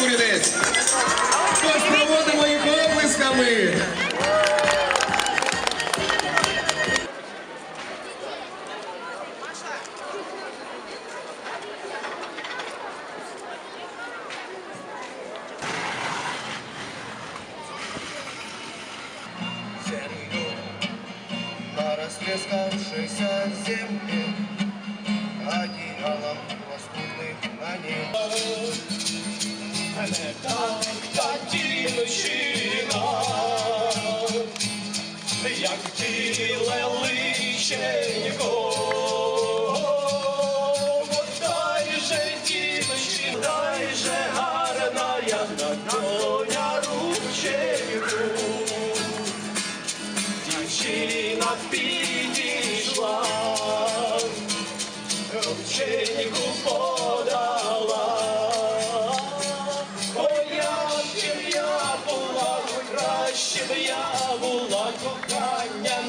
Курінець. Тож проводимо їх на растрескавшейся земле мене та дівчина, як біле личенько, же дівчина, гарна, як на коня рученьку, дівчина. ще диявола кохання.